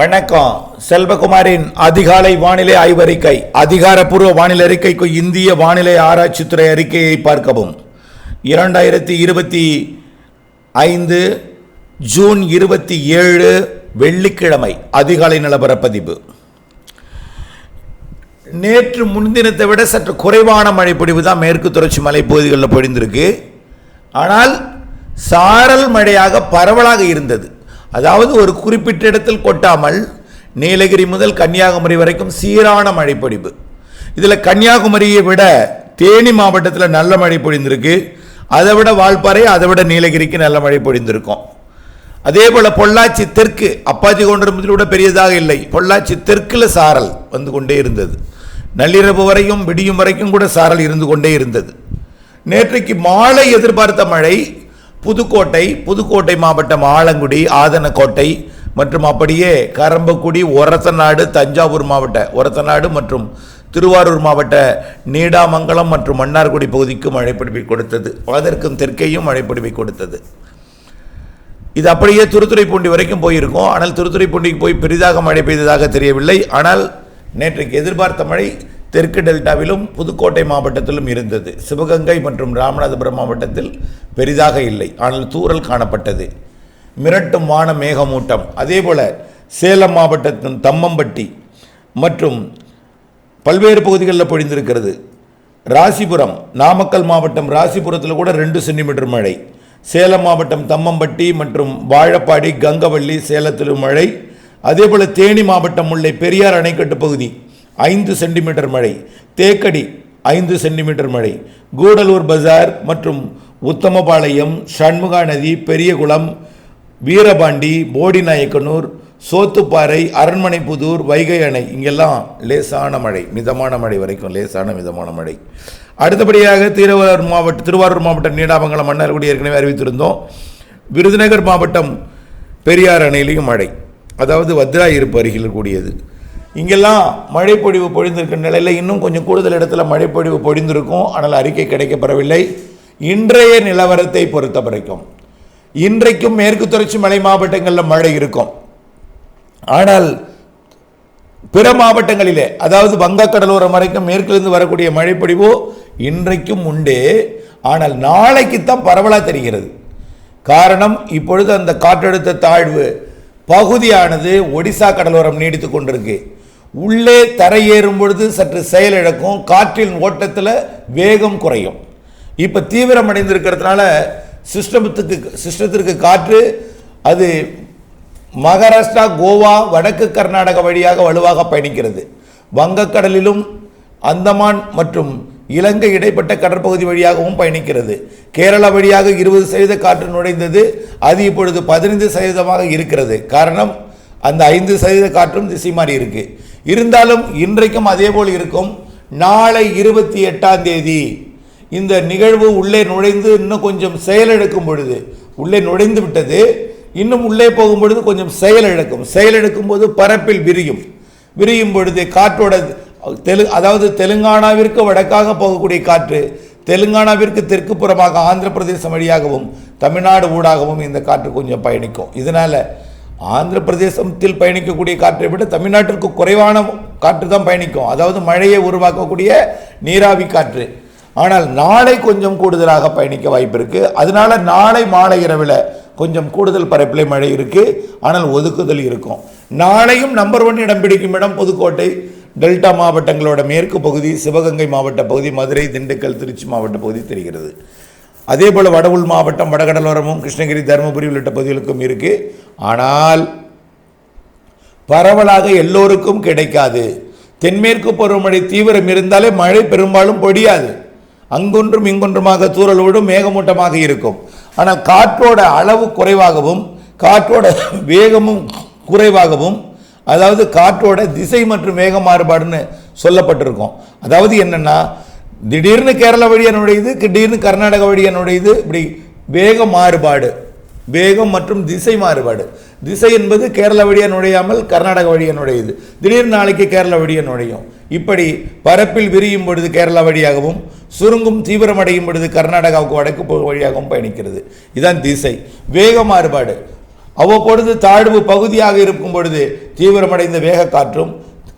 வணக்கம். செல்வகுமாரின் அதிகாலை வானிலை ஆய்வறிக்கை அதிகாரப்பூர்வ வானிலை அறிக்கைக்கு இந்திய வானிலை ஆராய்ச்சித்துறை அறிக்கையை பார்க்கவும். இரண்டாயிரத்தி இருபத்தி ஐந்து ஜூன் இருபத்தி ஏழு வெள்ளிக்கிழமை அதிகாலை நிலப்பரப்பதிவு. நேற்று முன்தினத்தை விட சற்று குறைவான மழை பொழிவு தான் மேற்கு தொடர்ச்சி மலைப்பகுதிகளில் பொழிந்திருக்கு. ஆனால் சாரல் மழையாக பரவலாக இருந்தது. அதாவது ஒரு குறிப்பிட்ட இடத்தில் கொட்டாமல் நீலகிரி முதல் கன்னியாகுமரி வரைக்கும் சீரான மழை பொழிவு இதில் கன்னியாகுமரியை விட தேனி மாவட்டத்தில் நல்ல மழை பொழிந்திருக்கு. அதை விட வால்பாறை அதை விட நீலகிரிக்கு நல்ல மழை பொழிந்திருக்கும். அதே போல் பொள்ளாச்சி தெற்கு அப்பாச்சி கொண்டிருப்பதில் விட பெரியதாக இல்லை. பொள்ளாச்சி தெற்கில் சாரல் வந்து கொண்டே இருந்தது. நள்ளிரவு வரையும் விடியும் வரைக்கும் கூட சாரல் இருந்து கொண்டே இருந்தது. நேற்றைக்கு மாலை எதிர்பார்த்த மழை புதுக்கோட்டை புதுக்கோட்டை மாவட்டம் ஆலங்குடி ஆதனக்கோட்டை மற்றும் அப்படியே கரம்பக்குடி ஒரத்தநாடு தஞ்சாவூர் மாவட்ட ஒரத்தநாடு மற்றும் திருவாரூர் மாவட்ட நீடாமங்கலம் மற்றும் மன்னார்குடி பகுதிக்கு மழைப்பிடிப்பை கொடுத்தது. அதற்கும் தெற்கேயும் மழைப்பிடிப்பை கொடுத்தது. இது அப்படியே திருத்துறைப்பூண்டி வரைக்கும் போயிருக்கும். ஆனால் திருத்துறைப்பூண்டிக்கு போய் பெரிதாக மழை பெய்ததாக தெரியவில்லை. ஆனால் நேற்றைக்கு எதிர்பார்த்த மழை தெற்கு டெல்டாவிலும் புதுக்கோட்டை மாவட்டத்திலும் இருந்தது. சிவகங்கை மற்றும் ராமநாதபுரம் மாவட்டத்தில் பெரிதாக இல்லை. ஆனால் தூறல் காணப்பட்டது. மிரட்டும் வான மேகமூட்டம். அதேபோல சேலம் மாவட்டத்தின் தம்மம்பட்டி மற்றும் பல்வேறு பகுதிகளில் பொழிந்திருக்கிறது. ராசிபுரம் நாமக்கல் மாவட்டம் ராசிபுரத்தில் கூட ரெண்டு சென்டிமீட்டர் மழை. சேலம் மாவட்டம் தம்மம்பட்டி மற்றும் வாழப்பாடி கங்கவள்ளி சேலத்திலும் மழை. அதேபோல் தேனி மாவட்டம் முல்லை பெரியார் அணைக்கட்டு பகுதி ஐந்து சென்டிமீட்டர் மழை தேக்கடி ஐந்து சென்டிமீட்டர் மழை கூடலூர் பஜார் மற்றும் உத்தமபாளையம் சண்முகா நதி பெரியகுளம் வீரபாண்டி போடிநாயக்கனூர் சோத்துப்பாறை அரண்மனைப்புதூர் வைகை அணை இங்கெல்லாம் லேசான மழை மிதமான மழை வரைக்கும் லேசான மிதமான மழை. அடுத்தபடியாக திருவாரூர் மாவட்ட திருவாரூர் மாவட்டம் நீடாமங்கலம் மன்னார்குடி ஏற்கனவே அறிவித்திருந்தோம். விருதுநகர் மாவட்டம் பெரியார் அணையிலையும் மழை அதாவது வத்ரா இருப்பு அருகில் கூடியது. இங்கெல்லாம் மழைப்பொழிவு பொழிவு பொழிந்திருக்கிற நிலையில் இன்னும் கொஞ்சம் கூடுதல் இடத்துல மழைப்பொழிவு பொழிந்திருக்கும். ஆனால் அறிக்கை கிடைக்கப்பெறவில்லை. இன்றைய நிலவரத்தை பொறுத்த வரைக்கும். இன்றைக்கும் மேற்கு தொடர்ச்சி மலை மாவட்டங்களில் மழை இருக்கும். ஆனால் பிற மாவட்டங்களிலே அதாவது வங்கக்கடலோரம் வரைக்கும் மேற்கிலிருந்து வரக்கூடிய மழைப்பொழிவு இன்றைக்கும் உண்டு. ஆனால் நாளைக்குத்தான் பரவலாக தெரிகிறது. காரணம் இப்பொழுது அந்த காற்றழுத்த தாழ்வு பகுதியானது ஒடிசா கடலோரம் நீடித்து கொண்டிருக்கு. உள்ளே தரையேறும் பொழுது சற்று செயலிழக்கும் காற்றின் ஓட்டத்தில் வேகம் குறையும். இப்போ தீவிரம் அடைந்திருக்கிறதுனால சிஸ்டமத்துக்கு சிஸ்டத்திற்கு காற்று அது மகாராஷ்டிரா கோவா வடக்கு கர்நாடக வழியாக வலுவாக பயணிக்கிறது. வங்கக்கடலிலும் அந்தமான் மற்றும் இலங்கை இடைப்பட்ட கடற்பகுதி வழியாகவும் பயணிக்கிறது. கேரளா வழியாக இருபது சதவீத காற்று நுழைந்தது. அது இப்பொழுது பதினைந்து சதவீதமாக இருக்கிறது. காரணம் அந்த ஐந்து சதவீத காற்றும் திசை மாறி இருக்குது இருந்தாலும் இன்றைக்கும் அதே போல் இருக்கும். நாளை இருபத்தி எட்டாம் தேதி இந்த நிகழ்வு உள்ளே நுழைந்து இன்னும் கொஞ்சம் செயலெடுக்கும் பொழுது உள்ளே நுழைந்து விட்டது இன்னும் உள்ளே போகும் பொழுது கொஞ்சம் செயலெடுக்கும் செயலெடுக்கும் போது பரப்பில் விரியும். விரியும் பொழுது காற்றோட தெலு அதாவது தெலுங்கானாவிற்கு வடக்காக போகக்கூடிய காற்று தெலுங்கானாவிற்கு தெற்கு புறமாக ஆந்திர பிரதேசம் வழியாகவும் தமிழ்நாடு ஊடாகவும் இந்த காற்று கொஞ்சம் பயணிக்கும். இதனால் ஆந்திர பிரதேசத்தில் பயணிக்கக்கூடிய காற்றை விட தமிழ்நாட்டிற்கு குறைவான காற்று தான் பயணிக்கும். அதாவது மழையை உருவாக்கக்கூடிய நீராவி காற்று. ஆனால் நாளை கொஞ்சம் கூடுதலாக பயணிக்க வாய்ப்பு இருக்குது அதனால் நாளை மாலை இரவில் கொஞ்சம் கூடுதல் பரப்பிலை மழை இருக்குது ஆனால் ஒதுக்குதல் இருக்கும். நாளையும் நம்பர் ஒன் இடம் பிடிக்கும் இடம் புதுக்கோட்டை. டெல்டா மாவட்டங்களோட மேற்கு பகுதி சிவகங்கை மாவட்ட பகுதி மதுரை திண்டுக்கல் திருச்சி மாவட்ட பகுதி தெரிகிறது. அதே போல் வடவுள் மாவட்டம் வடகடலோரமும் கிருஷ்ணகிரி தருமபுரி உள்ளிட்ட பகுதிகளுக்கும் இருக்குது ஆனால் பரவலாக எல்லோருக்கும் கிடைக்காது. தென்மேற்கு பருவமழை தீவிரம் இருந்தாலே மழை பெரும்பாலும் பொடியாது. அங்கொன்றும் இங்கொன்றுமாக விடும் மேகமூட்டமாக இருக்கும். ஆனால் காற்றோட அளவு குறைவாகவும் காற்றோட வேகமும் குறைவாகவும் அதாவது காற்றோட திசை மற்றும் வேக மாறுபாடுன்னு சொல்லப்பட்டிருக்கும். அதாவது என்னென்னா திடீர்னு கேரளா வழியாக நுழையுது திடீர்னு கர்நாடக வழியாக நுழையுது இப்படி வேக மாறுபாடு. வேகம் மற்றும் திசை மாறுபாடு. திசை என்பது கேரளா வழியாக நுழையாமல் கர்நாடக வழியே நுழையுது. திடீர் நாளைக்கு கேரளா வழியே நுழையும். இப்படி பரப்பில் விரியும் பொழுது கேரளா வழியாகவும் சுருங்கும் தீவிரமடையும் பொழுது கர்நாடகாவுக்கு வடக்கு வழியாகவும் பயணிக்கிறது. இதுதான் திசை. வேக மாறுபாடு. அவ்வப்பொழுது தாழ்வு பகுதியாக இருக்கும் பொழுது தீவிரமடைந்த வேக காற்றும்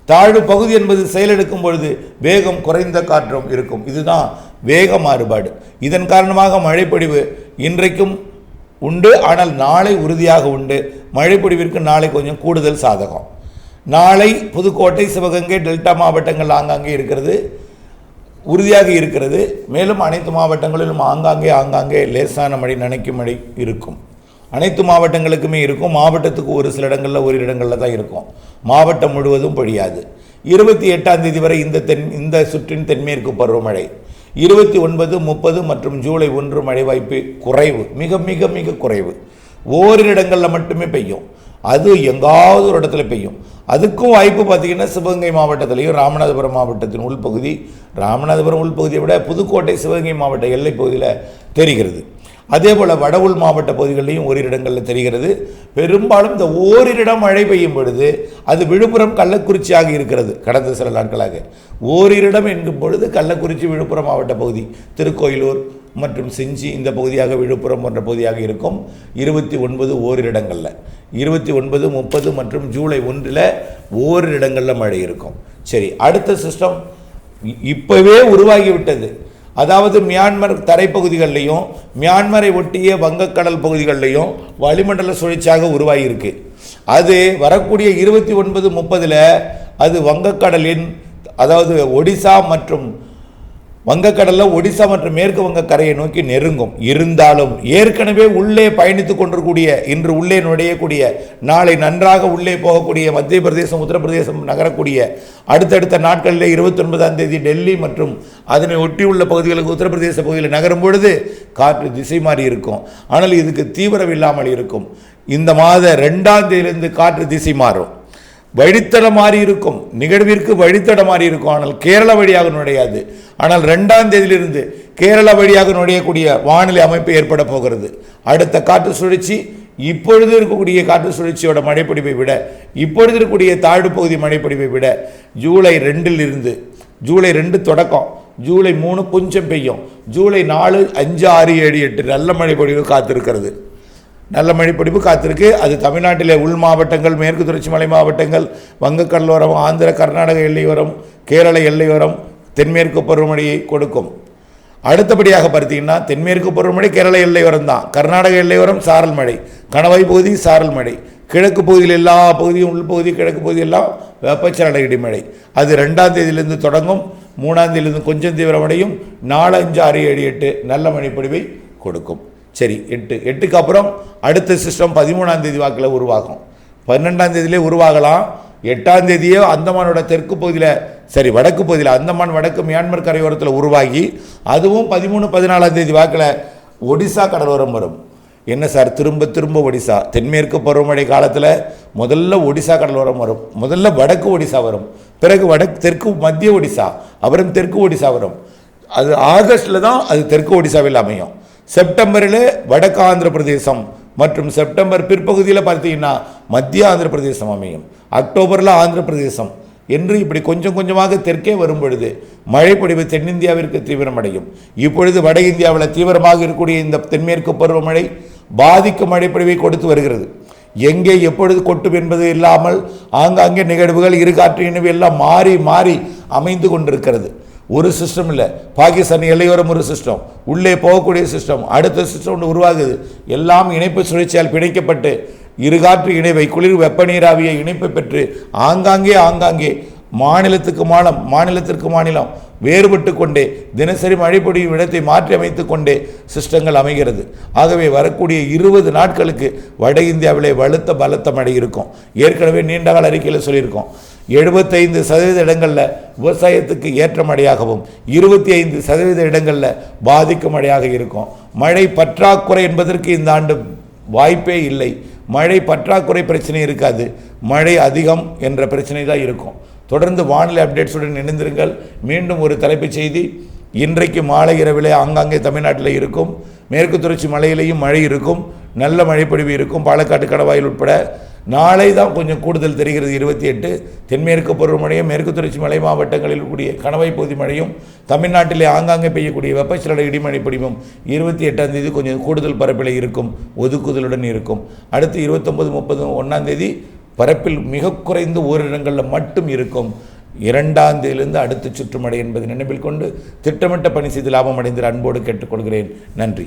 தாழ்வு பகுதி என்பது செயலெடுக்கும் பொழுது வேகம் குறைந்த காற்றும் இருக்கும். இதுதான் வேக மாறுபாடு. இதன் காரணமாக மழைப்பொழிவு இன்றைக்கும் உண்டு. ஆனால் நாளை உறுதியாக உண்டு. மழைப்பொழிவிற்கு நாளை கொஞ்சம் கூடுதல் சாதகம். நாளை புதுக்கோட்டை சிவகங்கை டெல்டா மாவட்டங்கள் ஆங்காங்கே இருக்கிறது. உறுதியாக இருக்கிறது. மேலும் அனைத்து மாவட்டங்களிலும் ஆங்காங்கே ஆங்காங்கே லேசான மழை நனைக்கும் மழை இருக்கும். அனைத்து மாவட்டங்களுக்குமே இருக்கும். மாவட்டத்துக்கு ஒரு சில இடங்களில் ஒரு இடங்களில் தான் இருக்கும். மாவட்டம் முழுவதும் பொழியாது. இருபத்தி எட்டாம் தேதி வரை இந்த தென் இந்த சுற்றின் தென்மேற்கு பருவமழை. இருபத்தி ஒன்பது முப்பது மற்றும் ஜூலை ஒன்று மழை வாய்ப்பு குறைவு. மிக மிக மிக குறைவு. ஓரிரு இடங்களில் மட்டுமே பெய்யும். அது எங்காவது ஒரு இடத்துல பெய்யும். அதுக்கும் வாய்ப்பு பார்த்தீங்கன்னா சிவகங்கை மாவட்டத்திலையும் ராமநாதபுரம் மாவட்டத்தின் உள்பகுதி ராமநாதபுரம் உள்பகுதியை விட புதுக்கோட்டை சிவகங்கை மாவட்ட எல்லைப்பகுதியில் தெரிகிறது. அதே போல் வட உள் மாவட்ட பகுதிகளிலையும் ஓரிரு இடங்களில் தெரிகிறது. பெரும்பாலும் இந்த ஓரிரிடம் மழை பெய்யும் பொழுது அது விழுப்புரம் கள்ளக்குறிச்சியாக இருக்கிறது கடந்த சில நாட்களாக. ஓரிரிடம் என்கும் பொழுது கள்ளக்குறிச்சி விழுப்புரம் மாவட்ட பகுதி திருக்கோயிலூர் மற்றும் செஞ்சி இந்த பகுதியாக விழுப்புரம் போன்ற பகுதியாக இருக்கும். இருபத்தி ஒன்பது ஓரிரு இடங்களில் இருபத்தி ஒன்பது முப்பது மற்றும் ஜூலை ஒன்றில் ஓரிரு இடங்களில் மழை இருக்கும். சரி அடுத்த சிஸ்டம் இப்போவே உருவாகிவிட்டது. அதாவது மியான்மர் தரைப்பகுதிகளிலையும் மியான்மரை ஒட்டிய வங்கக்கடல் பகுதிகளிலையும் வளிமண்டல சுழற்சியாக உருவாகியிருக்கு. அது வரக்கூடிய இருபத்தி ஒன்பது முப்பதில் அது வங்கக்கடலின் அதாவது ஒடிசா மற்றும் வங்கக்கடலில் ஒடிசா மற்றும் மேற்கு வங்க கரையை நோக்கி நெருங்கும். இருந்தாலும் ஏற்கனவே உள்ளே பயணித்துக் கொண்டிருக்கூடிய இன்று உள்ளே நுழையக்கூடிய நாளை நன்றாக உள்ளே போகக்கூடிய மத்திய பிரதேசம் உத்தரப்பிரதேசம் நகரக்கூடிய அடுத்தடுத்த நாட்களில் இருபத்தி ஒன்பதாம் தேதி டெல்லி மற்றும் அதனை ஒட்டியுள்ள பகுதிகளுக்கு உத்தரப்பிரதேச பகுதியில் நகரும் பொழுது காற்று திசை மாறி இருக்கும். ஆனால் இதுக்கு தீவிரம் இல்லாமல் இருக்கும். இந்த மாத ரெண்டாம் தேதியிலிருந்து காற்று திசை மாறும். வழித்தட மாறி இருக்கும். நிகழ்விற்கு வழித்தட மாறி இருக்கும். ஆனால் கேரள வழியாக நுழையாது. ஆனால் ரெண்டாம் தேதியிலிருந்து கேரள வழியாக நுழையக்கூடிய வானிலை அமைப்பு ஏற்பட போகிறது. அடுத்த காற்று சுழற்சி இப்பொழுது இருக்கக்கூடிய காற்று சுழற்சியோட மழைப்பிடிப்பை விட இப்பொழுது இருக்கக்கூடிய தாழ்வு பகுதி மழைப்பிடிப்பை விட ஜூலை ரெண்டில் இருந்து ஜூலை ரெண்டு தொடக்கம் ஜூலை மூணு கொஞ்சம் பெய்யும். ஜூலை நாலு அஞ்சு ஆறு ஏழு எட்டு நல்ல மழை பொழிவு காத்திருக்கிறது. நல்ல மழைப்பிடிப்பு காத்திருக்கு. அது தமிழ்நாட்டிலே உள் மாவட்டங்கள் மேற்கு தொடர்ச்சி மலை மாவட்டங்கள் வங்கக்கடலோரம் ஆந்திர கர்நாடக எல்லையோரம் கேரள எல்லையோரம் தென்மேற்கு பருவமழையை கொடுக்கும். அடுத்தபடியாக பார்த்தீங்கன்னா தென்மேற்கு பருவமழை கேரள எல்லையோரம் தான். கர்நாடக எல்லையோரம் சாரல் மழை கணவாய் பகுதி சாரல் மழை கிழக்கு பகுதியில் எல்லா பகுதியும் உள்பகுதி கிழக்கு பகுதி எல்லாம் வெப்பச்சலன இடிமழை. அது ரெண்டாம் தேதியிலிருந்து தொடங்கும். மூணாம் தேதியிலிருந்து கொஞ்சம் தீவிரமடையும். நாலு அஞ்சு ஆறு ஏழு எட்டு நல்ல மழைப்பொழிவை கொடுக்கும். சரி எட்டு எட்டுக்கு அப்புறம் அடுத்த சிஸ்டம் பதிமூணாம் தேதி வாக்கில் உருவாகும். பன்னெண்டாம் தேதியிலே உருவாகலாம். எட்டாம் தேதியே அந்தமானோட தெற்கு பகுதியில் சரி வடக்கு பகுதியில் அந்தமான் வடக்கு மியான்மர் கரையோரத்தில் உருவாகி அதுவும் பதிமூணு பதினாலாம் தேதி வாக்கில் ஒடிசா கடலோரம் வரும். என்ன சார்? திரும்ப திரும்ப ஒடிசா. தென்மேற்கு பருவமழை காலத்தில் முதல்ல ஒடிசா கடலோரம் வரும். முதல்ல வடக்கு ஒடிசா வரும். பிறகு வடக்கு தெற்கு மத்திய ஒடிசா அப்புறம் தெற்கு ஒடிசா வரும். அது ஆகஸ்டில் தான் அது தெற்கு ஒடிசாவில் அமையும். செப்டம்பரில் வடக்கு ஆந்திர பிரதேசம் மற்றும் செப்டம்பர் பிற்பகுதியில் பார்த்தீங்கன்னா மத்திய ஆந்திர பிரதேசம் அமையும். அக்டோபரில் ஆந்திர பிரதேசம் என்று இப்படி கொஞ்சம் கொஞ்சமாக தெற்கே வரும் பொழுது மழைப்பொழிவு தென்னிந்தியாவிற்கு தீவிரமடையும். இப்பொழுது வட இந்தியாவில் தீவிரமாக இருக்கக்கூடிய இந்த தென்மேற்கு பருவமழை பாதிக்கும் மழைப்பொழிவை கொடுத்து வருகிறது. எங்கே எப்பொழுது கொட்டும் என்பது இல்லாமல் ஆங்காங்கே நிகழ்வுகள் இருகாற்று இணைவு எல்லாம் மாறி மாறி அமைந்து கொண்டிருக்கிறது. ஒரு சிஸ்டம் இல்லை. பாகிஸ்தான் எல்லையோரம் ஒரு சிஸ்டம் உள்ளே போகக்கூடிய சிஸ்டம் அடுத்த சிஸ்டம் ஒன்று உருவாகுது. எல்லாம் இணைப்பு சுழற்சியால் பிணைக்கப்பட்டு இருகாற்று இணைவை குளிர் வெப்ப இணைப்பு பெற்று ஆங்காங்கே ஆங்காங்கே மாநிலத்துக்கு மாநிலம் மாநிலத்திற்கு மாநிலம் வேறுபட்டு கொண்டே தினசரி மழை பொழியும் இடத்தை மாற்றி அமைத்து கொண்டே சிஸ்டங்கள் அமைகிறது. ஆகவே வரக்கூடிய இருபது நாட்களுக்கு வட இந்தியாவிலே வலுத்த பலத்த மழை இருக்கும். ஏற்கனவே நீண்டகால அறிக்கையில் சொல்லியிருக்கோம். எழுபத்தைந்து சதவீத இடங்களில் விவசாயத்துக்கு ஏற்ற மழையாகவும் இருபத்தி ஐந்து சதவீத இடங்களில் பாதிக்கும் மழையாக இருக்கும். மழை பற்றாக்குறை என்பதற்கு இந்த ஆண்டு வாய்ப்பே இல்லை. மழை பற்றாக்குறை பிரச்சனை இருக்காது. மழை அதிகம் என்ற பிரச்சனை தான் இருக்கும். தொடர்ந்து வானிலை அப்டேட்ஸுடன் இணைந்திருங்கள். மீண்டும் ஒரு தலைப்புச் செய்தி. இன்றைக்கு மாலை இரவிலே ஆங்காங்கே தமிழ்நாட்டில் இருக்கும். மேற்கு தொடர்ச்சி மலையிலேயும் மழை இருக்கும். நல்ல மழைப்பொழிவு இருக்கும். பாலக்காட்டு கடவாயில் உட்பட நாளை தான் கொஞ்சம் கூடுதல் தெரிகிறது. இருபத்தி எட்டு தென்மேற்கு பருவமழையும் மேற்கு தொடர்ச்சி மலை மாவட்டங்களில் கூடிய கணவை பகுதி மழையும் தமிழ்நாட்டிலே ஆங்காங்கே பெய்யக்கூடிய வெப்பச்சலன இடிமழை பொடிவும் இருபத்தி எட்டாம் தேதி கொஞ்சம் கூடுதல் பரப்பில் இருக்கும் ஒதுக்குதலுடன் இருக்கும். அடுத்து இருபத்தொம்பது முப்பது ஒன்றாம் தேதி பரப்பில் மிக குறைந்த ஓரிடங்களில் மட்டும் இருக்கும். இரண்டாம் தேதியிலிருந்து அடுத்த சுற்றுமடை என்பதை நினைவில் கொண்டு திட்டமிட்ட பணி செய்து லாபம் அடைந்து அன்போடு கேட்டுக்கொள்கிறேன். நன்றி.